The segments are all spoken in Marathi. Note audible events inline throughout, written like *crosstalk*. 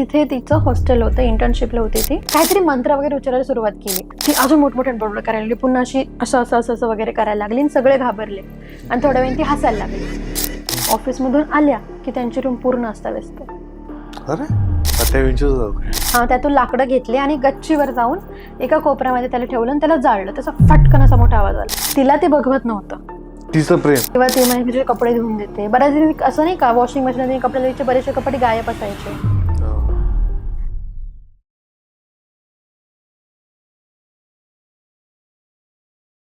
तिथे तिचं हॉस्टेल होतं इंटर्नशिपला होती ती. काहीतरी मंत्र वगैरे उच्चारायला सुरुवात केली. ती अजून मोठमोठ्या बडबड करायला लागली. पुन्हा अशी असं असं असं असं वगैरे करायला लागली आणि सगळे घाबरले. आणि थोड्या वेळाने ती हसायला लागली. ऑफिसमधून आल्या की त्यांची रूम पूर्ण अस्ताव्यस्त. हा त्यातून लाकडं घेतली आणि गच्चीवर जाऊन एका कोपऱ्यामध्ये त्याला ठेवलं आणि त्याला जाळलं. त्याचा फटकन असा मोठा आवाज आला. तिला ते बघवत नव्हतं. तिचं प्रेम. तेव्हा ती म्हणजे कपडे धुवून देते. बऱ्याच असं नाही का वॉशिंग मशीन कपडे बरेचसे कपडे गायब असायचे.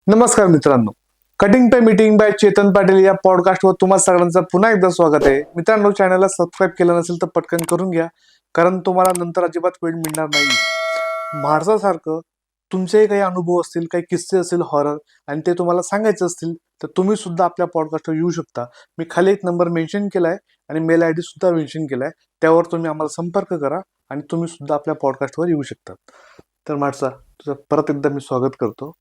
नमस्कार मित्रांनो. कटिंग पे मीटिंग बाय चेतन पाटील या पॉडकास्टवर तुम्हा सगळ्यांचं पुन्हा एकदा स्वागत आहे. मित्रांनो चॅनलला सबस्क्राईब केलं नसेल तर पटकन करून घ्या कारण तुम्हाला नंतर अजिबात वेळ मिळणार नाही. म्हाडसासारखं तुमचेही काही अनुभव असतील काही किस्से असतील हॉरर आणि ते तुम्हाला सांगायचे असतील तर तुम्ही सुद्धा आपल्या पॉडकास्टवर येऊ शकता. मी खाली एक नंबर मेन्शन केलाय आणि मेल आय डी सुद्धा मेन्शन केलाय. त्यावर तुम्ही आम्हाला संपर्क करा आणि तुम्ही सुद्धा आपल्या पॉडकास्टवर येऊ शकता. तर माणसा तुझं परत एकदा मी स्वागत करतो.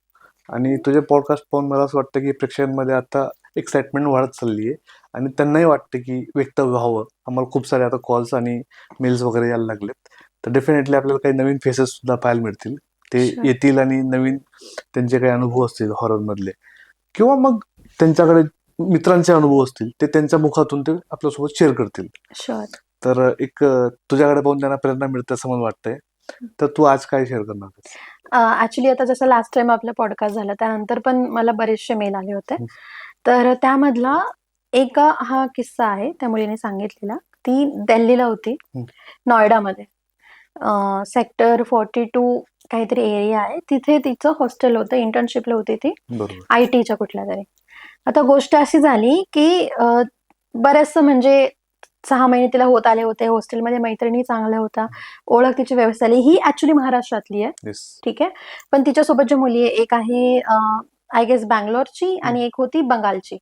आणि तुझे पॉडकास्ट पाहून मला असं वाटतं की प्रेक्षकांमध्ये आता एक्साइटमेंट वाढत चालली आहे आणि त्यांनाही वाटतं की व्यक्त व्हावं. आम्हाला खूप सारे आता कॉल्स आणि मेल्स वगैरे यायला लागलेत. तर डेफिनेटली आपल्याला काही नवीन फेसेस सुद्धा पाहायला मिळतील. ते. येतील आणि नवीन त्यांचे काही अनुभव असतील horror मधले. किंवा मग त्यांच्याकडे मित्रांचे अनुभव असतील ते त्यांच्या मुखातून ते आपल्यासोबत शेअर करतील. तर एक तुझ्याकडे पाहून त्यांना प्रेरणा मिळते असं मला वाटतंय. तर तू आज काय शेअर करणार? ऍक्च्युली आता जसं लास्ट टाइम आपला पॉडकास्ट झाला त्यानंतर पण मला बरेचसे मेल आले होते. तर त्यामधला एक हा किस्सा आहे त्या मुलीने सांगितलेला. ती दिल्लीला होती. नॉयडामध्ये सेक्टर फॉर्टी टू काहीतरी एरिया आहे. तिथे तिचं हॉस्टेल होतं इंटर्नशिपला होती ती. आय टीच्या कुठल्या तरी. आता गोष्ट अशी झाली की बरंचसं म्हणजे सहा महिने तिला होत आले होते हॉस्टेलमध्ये मैत्रिणी चांगल्या होता. ओळख तिची व्यवस्था झाली. ही ऍक्च्युली महाराष्ट्रातली आहे. ठीक आहे? पण तिच्यासोबत ज्या मुली आहे एक आहे आय गेस बँगलोरची आणि एक होती बंगालची.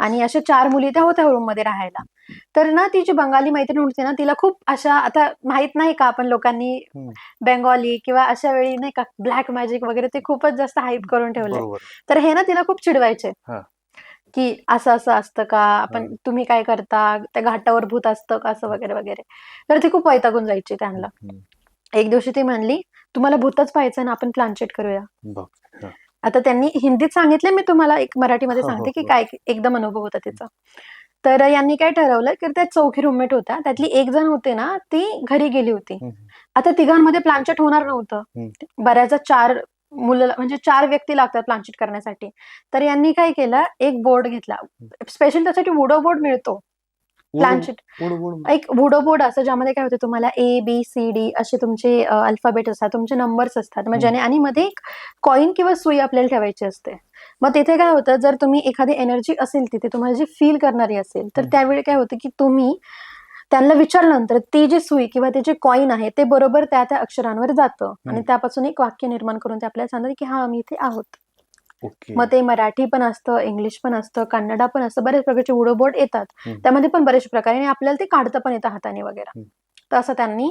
आणि अशा चार मुली त्या होत्या रूममध्ये राहायला. तर ना ती जी बंगाली मैत्रीण होती ना तिला खूप अशा आता माहीत नाही का आपण लोकांनी. बेंगॉली किंवा अशा वेळी नाही का ब्लॅक मॅजिक वगैरे ते खूपच जास्त हाईप करून ठेवले तर हे ना तिला खूप चिडवायचे. की असं असं असतं का आपण हा. तुम्ही काय करता त्या घाटावर भूत असतं का असं वगैरे वगैरे तर ती खूप वैतागून जायची त्यांना. एक दिवशी ती म्हणली तुम्हाला भूतच पाहायचं ना आपण प्लानचेट करूया हा. आता त्यांनी हिंदीत सांगितले मी तुम्हाला एक मराठीमध्ये हो, हो, सांगते की हो. काय एकदम अनुभव होता तिचा तर यांनी काय ठरवलं की त्या चौघी रूममेट होत्या त्यातली एक जण होते ना ती घरी गेली होती. आता तिघांमध्ये प्लानचेट होणार नव्हतं. बऱ्याचदा चार मुलं म्हणजे चार व्यक्ती लागतात प्लानचेट करण्यासाठी. तर यांनी काय केलं? एक बोर्ड घेतला. स्पेशल त्यासाठी वुडो बोर्ड मिळतो. उड- एक वुडो बोर्ड असं ज्यामध्ये काय होतं तुम्हाला? ए बी सी डी असे तुमचे अल्फाबेट असतात. तुमचे नंबर्स असतात. ज्याने आणि मध्ये एक कॉइन किंवा सुई आपल्याला ठेवायची असते. मग तिथे काय होतं? जर तुम्ही एखादी एनर्जी असेल तिथे तुम्हाला जी फील करणारी असेल तर. त्यावेळी काय होतं की तुम्ही त्यांना विचारल्यानंतर ती जी सुई किंवा ते जे कॉइन आहे ते बरोबर त्या त्या अक्षरांवर जातं आणि. त्यापासून एक वाक्य निर्माण करून ते आपल्याला सांगतात की हा आम्ही इथे आहोत मग ते मराठी पण असतं इंग्लिश पण असतं कन्नडा पण असतं बरेच प्रकारचे बोर्ड येतात. त्यामध्ये पण बरेचसे प्रकार आणि आपल्याला ते काढता पण येतं हाताने वगैरे. तर असं त्यांनी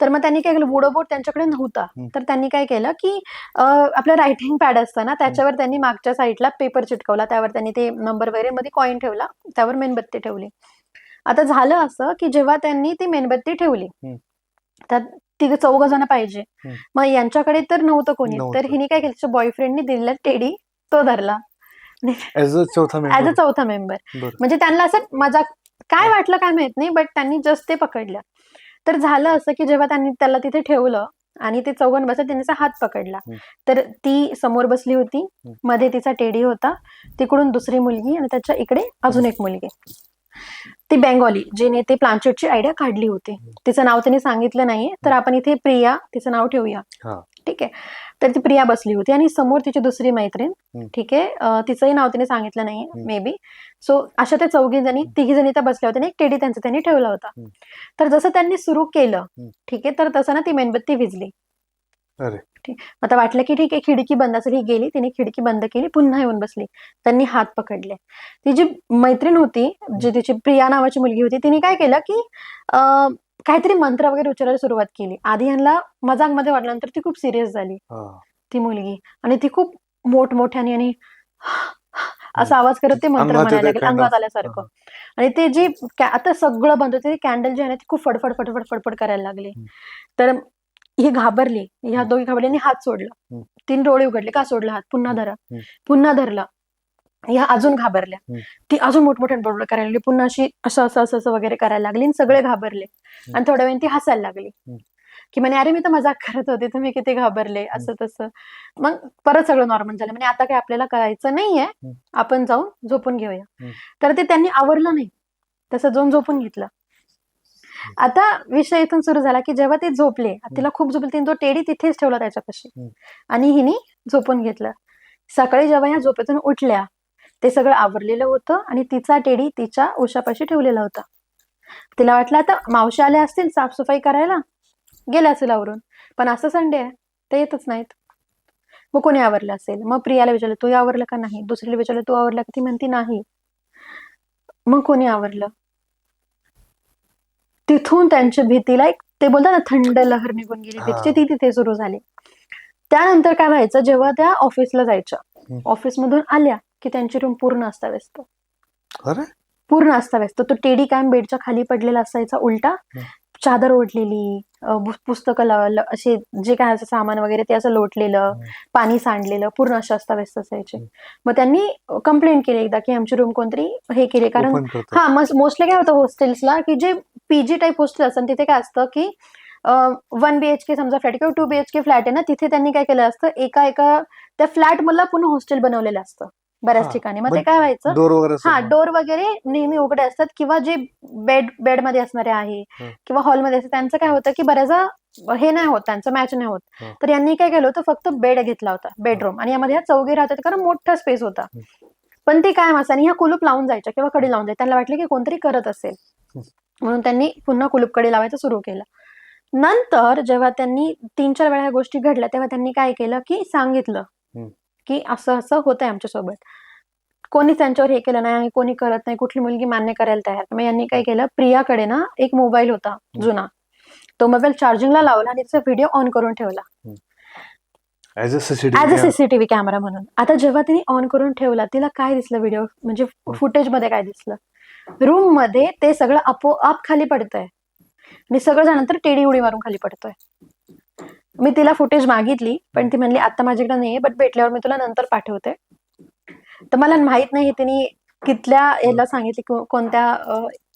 तर मग त्यांनी काय केलं बोर्ड त्यांच्याकडे नव्हता. तर त्यांनी काय केलं की आपलं रायटिंग पॅड असतं ना त्याच्यावर त्यांनी मागच्या साईडला पेपर चिटकवला त्यावर त्यांनी ते नंबर वगैरे मध्ये कॉइन ठेवला त्यावर मेणबत्ती ठेवली आता झालं असं की जेव्हा त्यांनी ती मेणबत्ती ठेवली. त्यात तिघ चौघ जण पाहिजे. मग यांच्याकडे तर नव्हतं कोणी. तर. हिने काय केलं? बॉयफ्रेंडनी दिलेला टेडी तो धरला. ऍज अ चौथा मेंबर म्हणजे त्यांना असं मजा काय वाटलं काय माहीत नाही बट त्यांनी जस्ट ते पकडलं. तर झालं असं की जेव्हा त्यांनी त्याला तिथे ठेवलं आणि ते चौघण बसत त्यांनी त्याचा हात पकडला. तर ती समोर बसली होती. मध्ये तिचा टेडी होता. तिकडून दुसरी मुलगी आणि त्याच्या इकडे अजून एक मुलगी. ती बेंगॉली जिने ते प्लांचेटची आयडिया काढली होती. तिचं नाव त्यांनी सांगितलं नाहीये. तर आपण इथे प्रिया तिचं नाव ठेवूया. हा. ठीक आहे. तर ती प्रिया बसली होती आणि समोर तिची दुसरी मैत्रीण. ठीक आहे. तिचंही नाव तिने सांगितलं नाहीये हम्म. मे बी सो अशा त्या चौघी जणी तिघी जणी त्या बसल्या होत्या आणि एक टेडी त्यांचा त्यांनी ठेवला होता. तर जसं त्यांनी सुरू केलं. ठीक आहे तर तसं ना ती मेणबत्ती विजली. अरे. आता वाटलं की ठीक आहे खिडकी बंद असेल ही गेली तिने खिडकी बंद केली पुन्हा येऊन बसली. त्यांनी हात पकडले. ती जी मैत्रीण होती जी तिची प्रिया नावाची मुलगी होती तिने काय केलं की अं, काहीतरी मंत्र वगैरे उच्चारायला सुरुवात केली. आधी ह्यांना मजाकमध्ये वाटल्यानंतर ती खूप सिरियस झाली हा. ती मुलगी. आणि ती खूप मोठमोठ्याने आणि असा आवाज करत ते मंत्र अंगात म्हणायला येते लागले kind अंगात of. आल्यासारखं. आणि ते जी कॅ- आता सगळं बंद होतं कॅन्डल जे आहे ना ती खूप फडफड फडफड फडफड करायला लागली. हम्म. तर ही घाबरली. ह्या. दोघी घाबरल्याने हात सोडला. तीन डोळे उघडले का? सोडला हात. पुन्हा धरा. पुन्हा धरला. ह्या अजून घाबरल्या. ती अजून मोठमोठ्या बडबड करायला लागली. पुन्हा अशी असं असं असं असं वगैरे करायला लागली आणि सगळे घाबरले. आणि थोड्या वेळाने ती हसायला लागली. की म्हणे अरे मी तर मजाक करत होते. तुम्ही किती घाबरले. असं तसं. मग परत सगळं नॉर्मल झालं. म्हणजे आता काय आपल्याला करायचं नाहीये. आपण जाऊन झोपून घेऊया. तर ते त्यांनी आवरलं नाही. तसं जाऊन झोपून घेतलं. आता विषय इथून सुरू झाला की जेव्हा ते झोपले तिला खूप झोपले तिने तो टेडी तिथेच ठेवला त्याच्यापाशी. आणि हिने झोपून घेतलं. सकाळी जेव्हा ह्या झोपेतून उठल्या ते सगळं आवरलेलं होतं आणि तिचा टेडी तिच्या उशापाशी ठेवलेला होता. तिला वाटलं आता मावशी आल्या असतील साफसफाई करायला गेल्या असेल आवरून पण असं संडे आहे ते येतच नाहीत. मग कोणी आवरलं असेल? मग प्रियाला विचारलं तू आवरलं का नाही? दुसरीला विचारलं तू आवरलं का? ती म्हणती नाही. मग कोणी आवरलं? तिथून त्यांच्या भीतीला एक ते बोलतात ना थंड लहर निघून गेली. भीतीची ती तिथे सुरू झाली त्यानंतर काय व्हायचं जेव्हा त्या ऑफिसला जायच्या. ऑफिसमधून आल्या की त्यांची रूम पूर्ण अस्ताव्यस्त अरे पूर्ण अस्ताव्यस्त तो टेडी कायम बेडच्या खाली पडलेला असायचा उलटा. चादर ओढलेली पुस्तकं लावलं असे जे काय असं सामान वगैरे ते असं लोटलेलं. पाणी सांडलेलं पूर्ण असे अस्ताव्यस्त असायचे. मग त्यांनी कंप्लेंट केली एकदा की आमची रूम कोणतरी हे केली कारण हा मोस्टली काय होतं हॉस्टेल्सला की जे पीजी टाईप हॉस्टेल असतं तिथे काय असतं की वन बीएचके समजा फ्लॅट किंवा टू बीएचके फ्लॅट आहे ना तिथे त्यांनी काय केलं असतं एका एका त्या फ्लॅट मधला पुन्हा हॉस्टेल बनवलेलं असतं बऱ्याच. ठिकाणी मग ते पण काय व्हायचं डोर वगैरे हा? डोर वगैरे नेहमी उघडे असतात किंवा जे बेड बेडमध्ये असणारे आहे. किंवा हॉलमध्ये असतात त्यांचं काय होतं की बऱ्याचदा हे नाही होत त्यांचं मॅच नाही होत. तर यांनी काय केलं होतं फक्त बेड घेतला होता बेडरूम आणि यामध्ये ह्या चौघी राहतात कारण मोठा स्पेस होता. पण ते काय मासा आणि ह्या कुलूप लावून जायच्या किंवा कडी लावून जायच्या त्यांना वाटलं की कोणतरी करत असेल. म्हणून त्यांनी पुन्हा कुलूप कडी लावायचं सुरू केलं. नंतर जेव्हा त्यांनी तीन चार वेळा ह्या गोष्टी घडल्या तेव्हा त्यांनी काय केलं की सांगितलं. की असं असं होतंय आमच्यासोबत. कोणीच त्यांच्यावर हे केलं नाही आणि कोणी करत नाही कुठली मुलगी मान्य करायला तयार. मग यांनी काय केलं प्रियाकडे ना एक मोबाईल होता जुना. तो मोबाईल चार्जिंगला लावला आणि त्याचा व्हिडिओ ऑन करून ठेवला. ऍज अ सीसीटीव्ही कॅमेरा म्हणून. आता जेव्हा तिने ऑन करून ठेवला तिला काय दिसलं व्हिडिओ म्हणजे फुटेजमध्ये काय दिसलं? रूममध्ये ते सगळं आपोआप खाली पडतंय. आणि सगळं झाल्यानंतर टेडी उडी मारून खाली पडतोय. मी तिला फुटेज मागितली पण ती म्हणली आता माझ्याकडे नाहीये बट भेटल्यावर मी तुला नंतर पाठवते. तर मला माहीत नाही तिने कितल्या याला सांगितले कोणत्या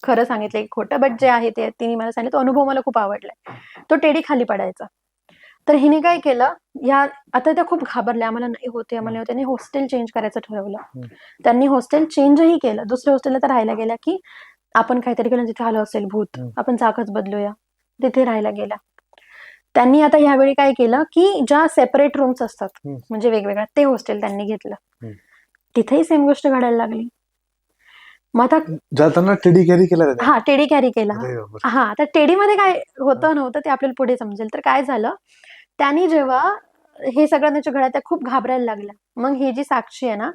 खरं सांगितले खोटं बट जे आहे ते तिने मला सांगितलं तो अनुभव मला खूप आवडलाय. तो टेडी खाली पडायचा. तर हिने काय केलं या आता त्या खूप घाबरल्या आम्हाला नाही होते आम्हाला आणि हॉस्टेल चेंज करायचं ठरवलं. त्यांनी हॉस्टेल चेंजही केलं. दुसऱ्या हॉस्टेलला तर राहायला गेल्या की आपण काहीतरी केलं तिथे आलं असेल भूत. आपण जागाच बदलूया. तिथे राहायला गेल्या. त्यांनी आता ह्यावेळी काय केलं की ज्या सेपरेट रूम्स असतात. म्हणजे वेगवेगळ्या ते हॉस्टेल त्यांनी घेतलं. तिथेही सेम गोष्ट घडायला लागली. मग आता जाताना टेडी कॅरी केला त्याने? हा टेडी कॅरी केला. हा तर टेडीमध्ये काय होतं नव्हतं ते आपल्याला पुढे समजेल. तर काय झालं त्यांनी जेव्हा हे सगळं त्याच्या घरात त्या खूप घाबरायला लागल्या मग ही जी साक्षी आहे ना.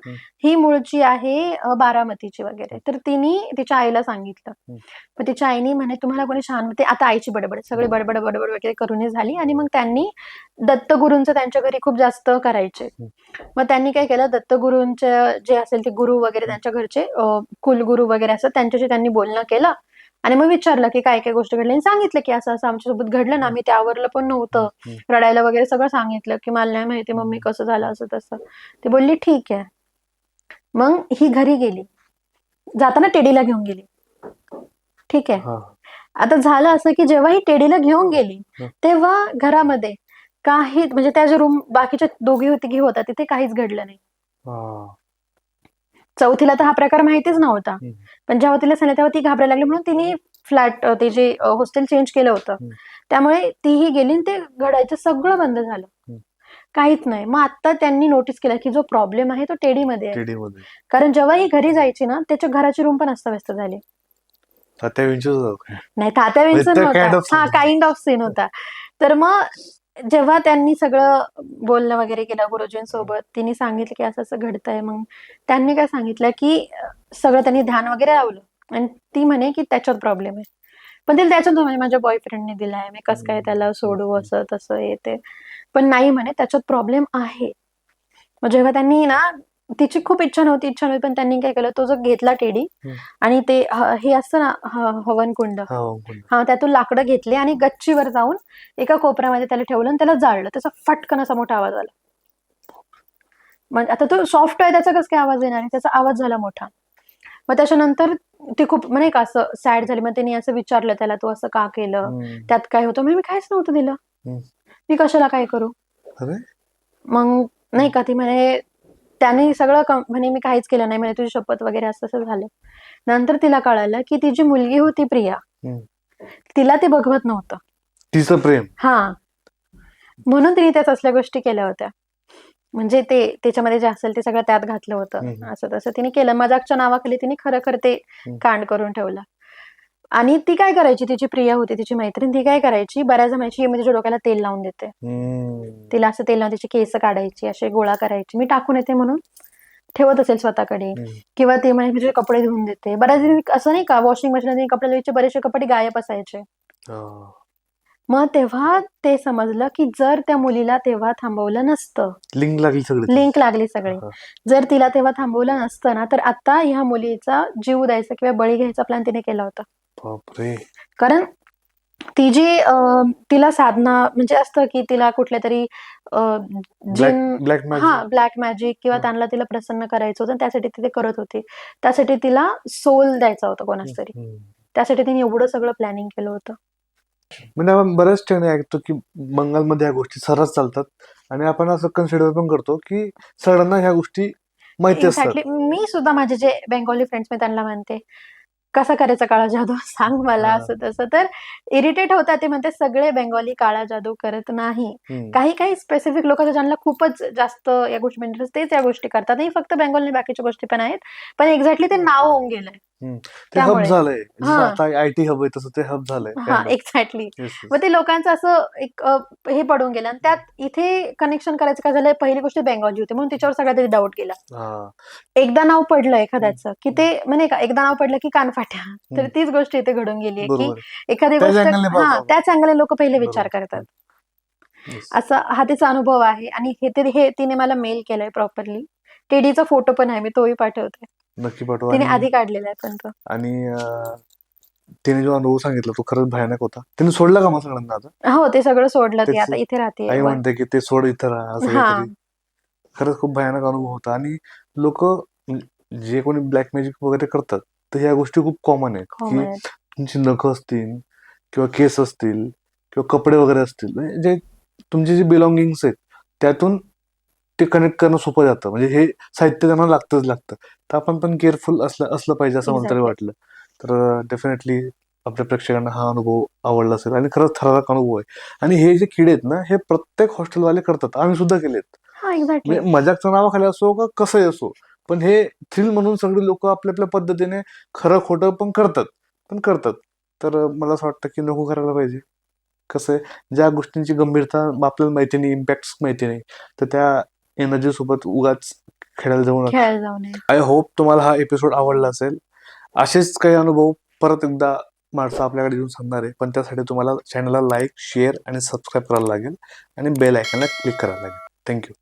ही मूळची आहे बारामतीची वगैरे. तर तिने तिच्या आईला सांगितलं. मग तिच्या आईने म्हणे तुम्हाला कोणी छान ते आता आईची बडबड सगळे बडबड बडबड वगैरे करूनही झाली आणि मग त्यांनी दत्तगुरूंचं त्यांच्या घरी खूप जास्त करायचे. मग त्यांनी काय केलं दत्तगुरूंचे जे असेल ते गुरु वगैरे त्यांच्या घरचे कुलगुरू वगैरे असं त्यांच्याशी त्यांनी बोलणं केलं. आणि मग विचारलं की काय काय गोष्ट घडली आणि सांगितलं की असं असं आमच्यासोबत घडलं ना आम्ही त्यावरलं पण नव्हतं. रडायला वगैरे सगळं सांगितलं की मला नाही माहिती मम्मी कसं झालं असं तसं. ती बोलली ठीक आहे. मग ही घरी गेली. जाताना टेडीला घेऊन गेली. ठीक आहे. हा. आता झालं असं की जेव्हा ही टेडीला घेऊन गेली. तेव्हा घरामध्ये काही म्हणजे त्या जे रूम बाकीच्या दोघी होती होता तिथे काहीच घडलं नाही. हा. चौथीला तर हा प्रकार माहितीच नव्हता. पण जेव्हा तिला सांगितलं तेव्हा ती घाबरायला लागली म्हणून तिने फ्लॅट ते जे हॉस्टेल चेंज केलं होतं. त्यामुळे तीही गेली आणि ते घडायचं सगळं बंद झालं. काहीच नाही मग आता त्यांनी नोटीस केलं की जो प्रॉब्लेम आहे तो टेडीमध्ये आहे टेडी मध्ये कारण जेव्हा ही घरी जायची ना त्याच्या घराची रूम पण अस्ताव्यस्त झाली? नाही तात्या scene हा. काइंड ऑफ सीन होता तर मग जेव्हा त्यांनी सगळं बोलणं वगैरे केलं गुरुजींसोबत तिने सांगितलं की असं असं घडतंय मग त्यांनी काय सांगितलं की सगळं त्यांनी ध्यान वगैरे लावलं. आणि ती म्हणे की त्याच्यात प्रॉब्लेम आहे. पण तिला त्याच्यात म्हणजे माझ्या बॉयफ्रेंडने दिलाय मी कसं काय त्याला सोडू असं तसं येते पण नाही म्हणे त्याच्यात प्रॉब्लेम आहे. मग जेव्हा त्यांनी ना तिची खूप इच्छा नव्हती इच्छा नव्हती पण त्यांनी काय केलं तो जो घेतला टेडी हम्म. आणि ते ह- हे असतं ना ह- हवनकुंड. हा. हा त्यातून लाकडं घेतली आणि गच्चीवर जाऊन एका कोपऱ्यामध्ये त्याला ठेवलं आणि त्याला जाळलं. त्याचा फटकन असा मोठा आवाज आला. म्हणजे आता तो सॉफ्ट आहे त्याचा कसं काय आवाज येणार आहे? त्याचा आवाज झाला मोठा. मग त्याच्यानंतर ती खूप म्हणे का असं सॅड झाली. मग त्यांनी असं विचारलं त्याला तू असं का केलं? हम्म. त्यात काय होतं? म्हणजे मी काहीच नव्हतं दिलं. हम्म. मी कशाला काय करू? अरे? मग नाही का ती म्हणे त्याने सगळं कम- म्हणे मी काहीच केलं नाही. म्हणे तुझी शपथ वगैरे असं असं झालं. नंतर तिला कळालं की ती जी मुलगी होती प्रिया. तिला ते बघवत नव्हतं. तिचं प्रेम. हा. म्हणून तिने त्या तसल्या गोष्टी केल्या होत्या. म्हणजे ते त्याच्यामध्ये जे असेल ते सगळं त्यात घातलं होतं. असं तसं तिने केलं. मजाकच्या नावाखाली तिने खरं खरं ते. कांड करून ठेवलं. आणि ती काय करायची? तिची प्रिया होती तिची मैत्रीण ती काय करायची? बऱ्याच जणांची मी तिच्या डोक्याला तेल लावून देते. तिला असं तेल लावून तिची केस काढायची असे गोळा करायची. मी टाकून येते म्हणून. ठेवत असेल स्वतःकडे. किंवा ते म्हणजे कपडे धुवून देते. बऱ्याच असं नाही का वॉशिंग मशीन कपडे धुवायचे बरेचसे कपडे गायब असायचे. मग तेव्हा ते समजलं की जर त्या मुलीला तेव्हा थांबवलं नसतं लिंक लागली सगळी लिंक लागली सगळी. जर तिला तेव्हा थांबवलं नसतं ना तर आता ह्या मुलीचा जीव द्यायचा किंवा बळी घ्यायचा प्लॅन तिने केला होता. बापरे. कारण ती जी अं, तिला साधना म्हणजे असतं की तिला कुठल्या तरी अं, जिन ब्लॅक ब्लॅक हा मॅजिक ब्लॅक मॅजिक किंवा. त्यांना तिला प्रसन्न करायचं होतं त्यासाठी ती ते करत होती. त्यासाठी तिला सोल द्यायचा होता कोणाच तरी. हम्म. त्यासाठी तिने एवढं सगळं प्लॅनिंग केलं होतं. म्हणजे आपण बऱ्याच ठिकाणी ऐकतो की बंगालमध्ये ह्या गोष्टी सर्रास चालतात आणि आपण असं कन्सिडर पण करतो की सगळ्यांना ह्या गोष्टी माहिती असतात. एक्झॅक्टली मी सुद्धा माझे जे बेंगॉली फ्रेंड्स मी त्यांना म्हणते कसा करायचा काळा जादू? *laughs* सांग मला. असं तसं. तर इरिटेट होतात ते म्हणते सगळे बेंगॉली काळा जादू करत नाही. काही काही स्पेसिफिक लोक ज्यांना खूपच जास्त या गोष्टी इंटरेस्ट तेच या गोष्टी करतात. नाही फक्त बेंगॉल बाकीच्या गोष्टी पण आहेत. पण एक्झॅक्टली ते नाव होऊन गेलंय. ते हब त्यामुळे. झालंय जसं हा. आता आय टी हब आहे तसं ते हब झालंय हा. एक्झॅक्टली. मग ते लोकांचं असं एक अ, हे पडून गेलं आणि त्यात इथे कनेक्शन करायचं काय झालं पहिली गोष्ट बेंगॉलची होती म्हणून तिच्यावर सगळ्यात डाऊट गेला हा. एकदा नाव पडलं एखाद्याचं की ते म्हणजे का एकदा नाव पडलं की कानफाट्या तर तीच गोष्ट इथे घडून गेली की बरोबर एखादी त्याच गोष्ट. हा त्याच अँगलने लोक पहिले विचार बरोबर. करतात. असा हा तिचा अनुभव आहे आणि हे ते हे तिने मला मेल केलाय प्रॉपरली टेडीचा फोटो पण आहे मी तोही पाठवते नक्की पाठवा तिने आणि- आधी काढलेला आहे पण तो. आणि अं, तिने जो अनुभव सांगितला तो खरंच भयानक होता. तिने सोडला का मग सगळ्यांना आता? हो ते सगळं सोडलं. ती तेच- आता इथे राहते. आई म्हणते की ते सोड इथं राहा असं हा. काहीतरी. खरंच खूप भयानक अनुभव होता. आणि लोक जे कोणी ब्लॅक मॅजिक वगैरे करतात तर ह्या गोष्टी खूप कॉमन आहेत. हो की. तुमची नखं असतील किंवा केस असतील किंवा कपडे वगैरे असतील म्हणजे जे तुमचे जे बिलॉंगिंग्स आहेत त्यातून ते कनेक्ट करणं सोपं जातं. म्हणजे हे साहित्य त्यांना लागतंच लागतं. तर आपण पण केअरफुल असलं असलं पाहिजे असं मला तरी. वाटलं. तर डेफिनेटली आपल्या प्रेक्षकांना हा अनुभव आवडला असेल आणि खरंच थरारक अनुभव आहे. आणि हे जे किडे आहेत ना हे प्रत्येक हॉस्टेलवाले करतात. आम्ही सुद्धा केलेत. हा एक्झॅक्टली म्हणजे मजाकच्या नावाखाली असो का कसंही असो पण हे थ्रिल म्हणून सगळे लोक आपल्या आपल्या पद्धतीने खरं खोटं पण करतात. पण करतात. तर मला असं वाटतं की नको करायला पाहिजे. कसं आहे ज्या गोष्टींची गंभीरता आपल्याला माहिती नाही इम्पॅक्ट माहिती नाही तर त्या एनर्जी सोबत उगाच खेळायला जाऊ नका. खेळायला जाऊ नये. आय होप तुम्हाला हा एपिसोड आवडला असेल. असेच काही अनुभव परत एकदा माणसं आपल्याकडे येऊन सांगणार आहे. पण त्यासाठी तुम्हाला चॅनलला लाईक शेअर आणि सबस्क्राईब करायला लागेल. आणि बेल आयकनला क्लिक करायला लागेल. थँक्यू